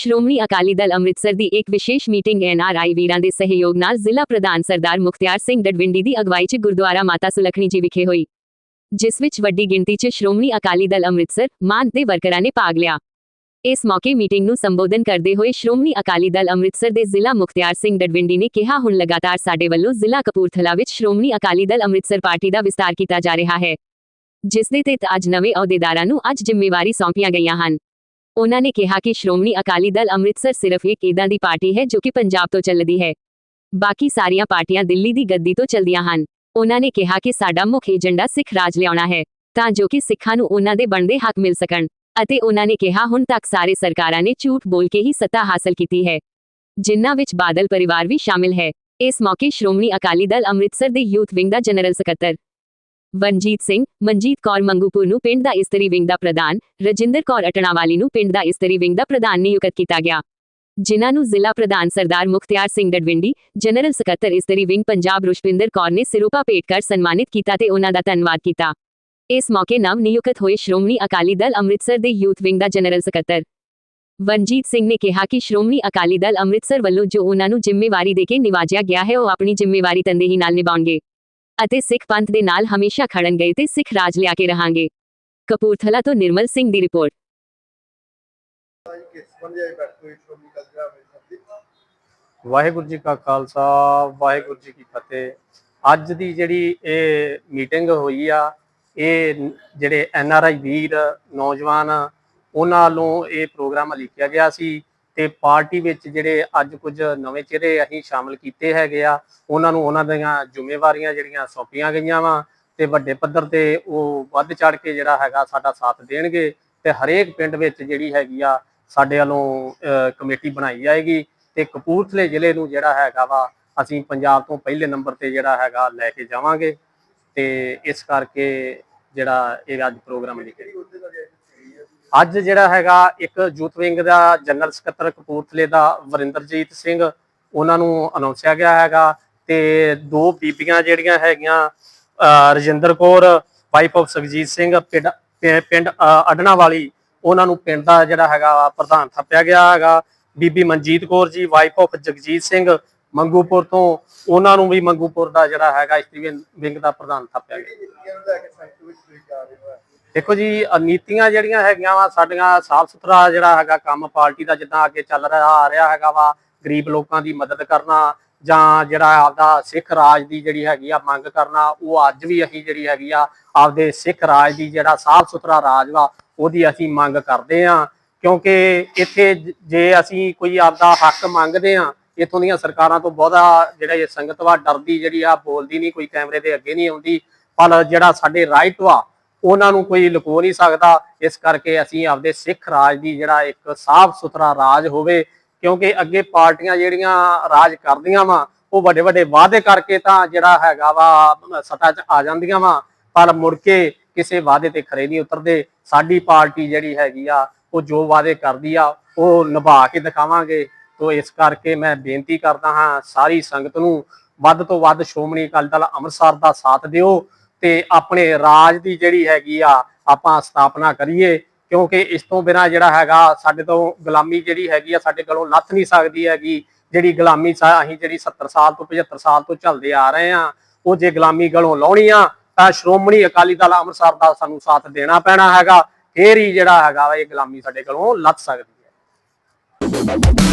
ਸ਼੍ਰੋਮਣੀ ਅਕਾਲੀ ਦਲ ਅੰਮ੍ਰਿਤਸਰ ਦੀ ਇੱਕ ਵਿਸ਼ੇਸ਼ meeting NRI ਵੀਰਾਂ ਦੇ ਸਹਿਯੋਗ ਨਾਲ ਜ਼ਿਲ੍ਹਾ ਪ੍ਰਧਾਨ ਸਰਦਾਰ ਮੁਖਤਿਆਰ ਸਿੰਘ ਡਡਵਿੰਡੀ ਦੀ ਅਗਵਾਈ 'ਚ ਗੁਰਦੁਆਰਾ ਮਾਤਾ ਸੁਲੱਖਣੀ ਜੀ ਵਿਖੇ ਹੋਈ। ਜਿਸ ਵਿੱਚ ਵੱਡੀ ਗਿਣਤੀ 'ਚ ਸ਼੍ਰੋਮਣੀ ਅਕਾਲੀ ਦਲ ਅੰਮ੍ਰਿਤਸਰ, ਮਾਨ ਦੇ ਵਰਕਰਾਂ ਨੇ ਭਾਗ ਲਿਆ। ਇਸ ਮੌਕੇ ਮੀਟਿੰਗ ਨੂੰ ਸੰਬੋਧਨ ਕਰਦੇ ਹੋਏ ਸ਼੍ਰੋਮਣੀ ਅਕਾਲੀ ਦਲ ਅੰਮ੍ਰਿਤਸਰ ਦੇ ਜ਼ਿਲ੍ਹਾ ਮੁਖਤਿਆਰ ਸਿੰਘ ਡਡਵਿੰਡੀ ਨੇ ਕਿਹਾ, ਹੁਣ ਲਗਾਤਾਰ ਸਾਡੇ ਵੱਲੋਂ ਜ਼ਿਲ੍ਹਾ ਕਪੂਰਥਲਾ ਵਿੱਚ ਸ਼੍ਰੋਮਣੀ ਅਕਾਲੀ ਦਲ ਅੰਮ੍ਰਿਤਸਰ ਪਾਰਟੀ ਦਾ ਵਿਸਤਾਰ ਕੀਤਾ ਜਾ ਰਿਹਾ ਹੈ, ਜਿਸ ਦੇ ਤਹਿਤ ਅੱਜ ਨਵੇਂ ਅਹੁਦੇਦਾਰਾਂ ਨੂੰ ਅੱਜ ਜ਼ਿੰਮੇਵਾਰੀ ਸੌਂਪੀਆਂ ਗਈਆਂ ਹਨ। ਉਹਨਾਂ ਨੇ ਕਿਹਾ ਕਿ ਸ਼੍ਰੋਮਣੀ ਅਕਾਲੀ ਦਲ ਅੰਮ੍ਰਿਤਸਰ ਸਿਰਫ ਇੱਕ ਇਦਾਂ ਦੀ ਪਾਰਟੀ ਹੈ ਜੋ ਕਿ ਪੰਜਾਬ ਤੋਂ ਚੱਲਦੀ ਹੈ। ਬਾਕੀ ਸਾਰੀਆਂ ਪਾਰਟੀਆਂ ਦਿੱਲੀ ਦੀ ਗੱਦੀ ਤੋਂ ਚੱਲਦੀਆਂ ਹਨ। ਉਹਨਾਂ ਨੇ ਕਿਹਾ ਕਿ ਸਾਡਾ ਮੁੱਖ ਏਜੰਡਾ ਸਿੱਖ ਰਾਜ ਲਿਆਉਣਾ ਹੈ, ਤਾਂ ਜੋ ਕਿ ਸਿੱਖਾਂ ਨੂੰ ਉਹਨਾਂ ਦੇ ਬਣਦੇ ਹੱਕ ਮਿਲ ਸਕਣ। ਅਤੇ ਉਹਨਾਂ ਨੇ ਕਿਹਾ, ਹੁਣ ਤੱਕ ਸਾਰੇ ਸਰਕਾਰਾਂ ਨੇ ਝੂਠ ਬੋਲ ਕੇ ਹੀ ਸੱਤਾ ਹਾਸਲ ਕੀਤੀ ਹੈ। ਜਿਨ੍ਹਾਂ ਵਿੱਚ ਬਾਦਲ ਪਰਿਵਾਰ ਵੀ ਸ਼ਾਮਿਲ ਹੈ। ਇਸ ਮੌਕੇ ਸ਼੍ਰੋਮਣੀ ਅਕਾਲੀ ਦਲ ਅੰਮ੍ਰਿਤਸਰ ਦੇ ਯੂਥ ਵਿੰਗ ਦਾ ਜਨਰਲ ਸਕੱਤਰ ਵਨਜੀਤ ਸਿੰਘ, ਮਨਜੀਤ ਕੌਰ ਮੰਗੂਪੁਰ ਨੂੰ ਪਿੰਡ ਦਾ ਇਸਤਰੀ ਵਿੰਗ ਦਾ ਪ੍ਰਧਾਨ, ਰਜਿੰਦਰ ਕੌਰ ਅਟਣਾਵਾਲੀ ਨੂੰ ਪਿੰਡ ਦਾ ਇਸਤਰੀ ਵਿੰਗ ਦਾ ਪ੍ਰਧਾਨ ਨਿਯੁਕਤ ਕੀਤਾ ਗਿਆ। ਜਿਨ੍ਹਾਂ ਨੂੰ ਜ਼ਿਲ੍ਹਾ ਪ੍ਰਧਾਨ ਸਰਦਾਰ ਮੁਖਤਿਆਰ ਸਿੰਘ ਡਡਵਿੰਡੀ, ਜਨਰਲ ਸਕੱਤਰ ਇਸਤਰੀ ਵਿੰਗ ਪੰਜਾਬ ਰੁਸ਼ਪਿੰਦਰ ਕੌਰ ਨੇ ਸਿਰੋਪਾ ਭੇਟ ਕਰ ਸਨਮਾਨਿਤ ਕੀਤਾ ਤੇ ਉਹਨਾਂ ਦਾ ਧੰਨਵਾਦ ਕੀਤਾ। ਇਸ ਮੌਕੇ ਨਵ ਨਿਯੁਕਤ ਹੋਏ ਸ਼੍ਰੋਮਣੀ ਅਕਾਲੀ ਦਲ ਅੰਮ੍ਰਿਤਸਰ ਦੇ ਯੂਥ ਵਿੰਗ ਦਾ ਜਨਰਲ ਸਕੱਤਰ। ਵਨਜੀਤ ਸਿੰਘ ਨੇ ਕਿਹਾ ਕਿ ਸ਼੍ਰੋਮਣੀ ਅਕਾਲੀ ਦਲ ਅੰਮ੍ਰਿਤਸਰ ਵੱਲੋਂ ਜੋ ਉਹਨਾਂ ਨੂੰ ਜ਼ਿੰਮੇਵਾਰੀ ਦੇ ਕੇ ਨਿਵਾਜਿਆ ਗਿਆ ਹੈ, ਉਹ ਆਪਣੀ ਜ਼ਿੰਮੇਵਾਰੀ ਤੰਦੇਹੀ ਨਾਲ ਨਿਭਾਉਣਗੇ। ਅਤੇ ਸਿੱਖ ਪੰਥ ਦੇ ਨਾਲ ਹਮੇਸ਼ਾ ਖੜਨ ਗਏ ਤੇ ਸਿੱਖ ਰਾਜ ਲਿਆ ਕੇ ਰਹਾਂਗੇ। ਕਪੂਰਥਲਾ ਤੋਂ ਨਿਰਮਲ ਸਿੰਘ ਦੀ ਰਿਪੋਰਟ। ਵਾਹਿਗੁਰੂ ਜੀ ਕਾ ਖਾਲਸਾ, ਵਾਹਿਗੁਰੂ ਜੀ ਕੀ ਫਤਿਹ। ਅੱਜ ਦੀ ਜਿਹੜੀ ਇਹ ਮੀਟਿੰਗ ਹੋਈ ਆ, ਇਹ ਜਿਹੜੇ ਐਨ ਆਰ ਆਈ ਵੀਰ, ਨੌਜਵਾਨ, ਉਹਨਾਂ ਵੱਲੋਂ ਇਹ ਪ੍ਰੋਗਰਾਮ ਲਿਖਿਆ ਗਿਆ ਸੀ। ਤੇ ਪਾਰਟੀ ਵਿੱਚ ਜਿਹੜੇ ਅੱਜ ਕੁਝ ਨਵੇਂ ਚਿਹਰੇ ਅਸੀਂ ਸ਼ਾਮਲ ਕੀਤੇ ਹੈਗੇ ਆ, ਉਹਨਾਂ ਨੂੰ ਉਹਨਾਂ ਦੀਆਂ ਜ਼ਿੰਮੇਵਾਰੀਆਂ ਜਿਹੜੀਆਂ ਸੌਂਪੀਆਂ ਗਈਆਂ ਵਾ ਤੇ ਵੱਡੇ ਪੱਧਰ ਤੇ ਉਹ ਵੱਧ ਚੜ ਕੇ ਜਿਹੜਾ ਹੈਗਾ ਸਾਡਾ ਸਾਥ ਦੇਣਗੇ ਤੇ ਹਰੇਕ ਪਿੰਡ ਵਿੱਚ ਜਿਹੜੀ ਹੈਗੀ ਆ ਸਾਡੇ ਵੱਲੋਂ ਕਮੇਟੀ ਬਣਾਈ ਜਾਏਗੀ ਤੇ ਕਪੂਰਥਲੇ ਜ਼ਿਲ੍ਹੇ ਨੂੰ ਜਿਹੜਾ ਹੈਗਾ ਵਾ ਅਸੀਂ ਪੰਜਾਬ ਤੋਂ ਪਹਿਲੇ ਨੰਬਰ ਤੇ ਜਿਹੜਾ ਹੈਗਾ ਲੈ ਕੇ ਜਾਵਾਂਗੇ ਤੇ ਇਸ ਕਰਕੇ ਜਿਹੜਾ ਇਹ ਅੱਜ ਪ੍ਰੋਗਰਾਮ ਲਿਖਿਆ ਅੱਜ ਜਿਹੜਾ ਹੈਗਾ ਇੱਕ ਯੂਥ ਵਿੰਗ ਦਾ ਜਨਰਲ ਸਕੱਤਰ ਕਪੂਰਥਲੇ ਦਾ ਵਰਿੰਦਰਜੀਤ ਸਿੰਘ, ਉਹਨਾਂ ਨੂੰ ਅਨਾਉਂਸਿਆ ਗਿਆ ਹੈਗਾ ਤੇ ਦੋ ਬੀਬੀਆਂ ਜਿਹੜੀਆਂ ਹੈਗੀਆਂ ਰਜਿੰਦਰ ਕੌਰ ਵਾਈਫ ਆਫ ਸੁਖਜੀਤ ਸਿੰਘ, ਪਿੰਡ ਪਿੰਡ, ਅਹ ਅਡਣਾ ਵਾਲੀ ਉਹਨਾਂ ਨੂੰ ਪਿੰਡ ਦਾ ਜਿਹੜਾ ਹੈਗਾ ਪ੍ਰਧਾਨ ਥੱਪਿਆ ਗਿਆ ਹੈਗਾ। ਬੀਬੀ ਮਨਜੀਤ ਕੌਰ ਜੀ ਵਾਈਫ ਆਫ ਜਗਜੀਤ ਸਿੰਘ, ਮੰਗੂਪੁਰ ਤੋਂ, ਉਹਨਾਂ ਨੂੰ ਵੀ ਮੰਗੂਪੁਰ ਦਾ ਜਿਹੜਾ ਹੈਗਾ ਇਸਤਰੀ ਵਿੰਗ- ਦਾ ਪ੍ਰਧਾਨ ਥਾਪਿਆ ਗਿਆ। ਦੇਖੋ ਜੀ ਨੀਤੀਆਂ ਜਿਹੜੀਆਂ ਹੈਗੀਆਂ ਵਾ, ਸਾਡੀਆਂ ਸਾਫ਼ ਸੁਥਰਾ ਜਿਹੜਾ ਹੈਗਾ ਕੰਮ ਪਾਰਟੀ ਦਾ ਜਿੱਦਾਂ ਅੱਗੇ ਚੱਲ ਰਿਹਾ, ਆ ਰਿਹਾ ਹੈਗਾ ਵਾ, ਗਰੀਬ ਲੋਕਾਂ ਦੀ ਮਦਦ ਕਰਨਾ ਜਾਂ ਜਿਹੜਾ ਆਪਦਾ ਸਿੱਖ ਰਾਜ ਦੀ ਜਿਹੜੀ ਹੈਗੀ ਆ ਮੰਗ ਕਰਨਾ, ਉਹ ਅੱਜ ਵੀ ਅਸੀਂ ਜਿਹੜੀ ਹੈਗੀ ਆ, ਆਪਦੇ ਸਿੱਖ ਰਾਜ ਦੀ ਜਿਹੜਾ ਸਾਫ਼ ਸੁਥਰਾ ਰਾਜ ਵਾ, ਉਹਦੀ ਅਸੀਂ ਮੰਗ ਕਰਦੇ ਆ। ਕਿਉਂਕਿ ਇੱਥੇ ਜੇ ਅਸੀਂ ਕੋਈ ਆਪਦਾ ਹੱਕ ਮੰਗਦੇ ਆ, ਇਥੋਂ ਦੀਆਂ ਸਰਕਾਰਾਂ ਤੋਂ ਬਹੁਤਾ ਜਿਹੜਾ ਇਹ ਸੰਗਤ ਵਾ, ਡਰਦੀ ਜਿਹੜੀ ਆ, ਬੋਲਦੀ ਨਹੀਂ, ਕੋਈ ਕੈਮਰੇ ਦੇ ਅੱਗੇ ਨਹੀਂ ਆਉਂਦੀ। ਪਰ ਜਿਹੜਾ ਸਾਡੇ ਰਾਈਟ ਵਾ ਉਹਨਾਂ ਨੂੰ ਕੋਈ ਲੁਕੋ ਨਹੀਂ ਸਕਦਾ। ਇਸ ਕਰਕੇ ਅਸੀਂ ਆਪਦੇ ਸਿੱਖ ਰਾਜ ਦੀ ਜਿਹੜਾ ਇੱਕ ਸਾਫ਼ ਸੁਥਰਾ ਰਾਜ ਹੋਵੇ, ਕਿਉਂਕਿ ਅੱਗੇ ਪਾਰਟੀਆਂ ਜਿਹੜੀਆਂ ਰਾਜ ਕਰਦੀਆਂ ਵਾ, ਉਹ ਵੱਡੇ ਵੱਡੇ ਵਾਅਦੇ ਕਰਕੇ ਤਾਂ ਜਿਹੜਾ ਹੈਗਾ ਵਾ ਸੱਤਾ 'ਚ ਆ ਜਾਂਦੀਆਂ ਵਾ, ਪਰ ਮੁੜ ਕੇ ਕਿਸੇ ਵਾਅਦੇ ਤੇ ਖਰੇ ਨਹੀਂ ਉਤਰਦੇ। ਸਾਡੀ ਪਾਰਟੀ ਜਿਹੜੀ ਹੈਗੀ ਆ, ਉਹ ਜੋ ਵਾਅਦੇ ਕਰਦੀ ਆ, ਉਹ ਨਿਭਾ ਕੇ ਦਿਖਾਵਾਂਗੇ। ਤੋਂ ਇਸ ਕਰਕੇ ਮੈਂ ਬੇਨਤੀ ਕਰਦਾ ਹਾਂ, ਸਾਰੀ ਸੰਗਤ ਨੂੰ ਵੱਧ ਤੋਂ ਵੱਧ ਸ਼੍ਰੋਮਣੀ ਅਕਾਲੀ ਦਲ ਅੰਮ੍ਰਿਤਸਰ ਦਾ ਸਾਥ ਦਿਓ। ਤੇ ਆਪਣੇ ਰਾਜ ਦੀ ਜਿਹੜੀ ਹੈਗੀ ਆ, ਆਪਾਂ ਸਥਾਪਨਾ ਕਰੀਏ, ਕਿਉਂਕਿ ਇਸ ਤੋਂ ਬਿਨਾ ਜਿਹੜਾ ਹੈਗਾ ਸਾਡੇ ਤੋਂ ਗੁਲਾਮੀ ਜਿਹੜੀ ਹੈਗੀ ਆ, ਸਾਡੇ ਕੋਲੋਂ ਲੱਥ ਨਹੀਂ ਸਕਦੀ ਹੈਗੀ। ਜਿਹੜੀ ਗੁਲਾਮੀ ਸਾ- ਅਸੀਂ ਜਿਹੜੀ 70 ਸਾਲ ਤੋਂ 75 ਸਾਲ ਤੋਂ ਚੱਲਦੇ ਆ ਰਹੇ ਆ, ਉਹ ਜੇ ਗੁਲਾਮੀ ਗਲੋਂ ਲਾਉਣੀ ਆ, ਤਾਂ ਸ਼੍ਰੋਮਣੀ ਅਕਾਲੀ ਦਲ ਅੰਮ੍ਰਿਤਸਰ ਦਾ ਸਾਨੂੰ ਸਾਥ ਦੇਣਾ ਪੈਣਾ ਹੈਗਾ। ਫੇਰ ਹੀ ਜਿਹੜਾ ਹੈਗਾ ਵਾ ਇਹ ਗੁਲਾਮੀ ਸਾਡੇ ਕੋਲੋਂ ਲੱਥ ਸਕਦੀ ਹੈ।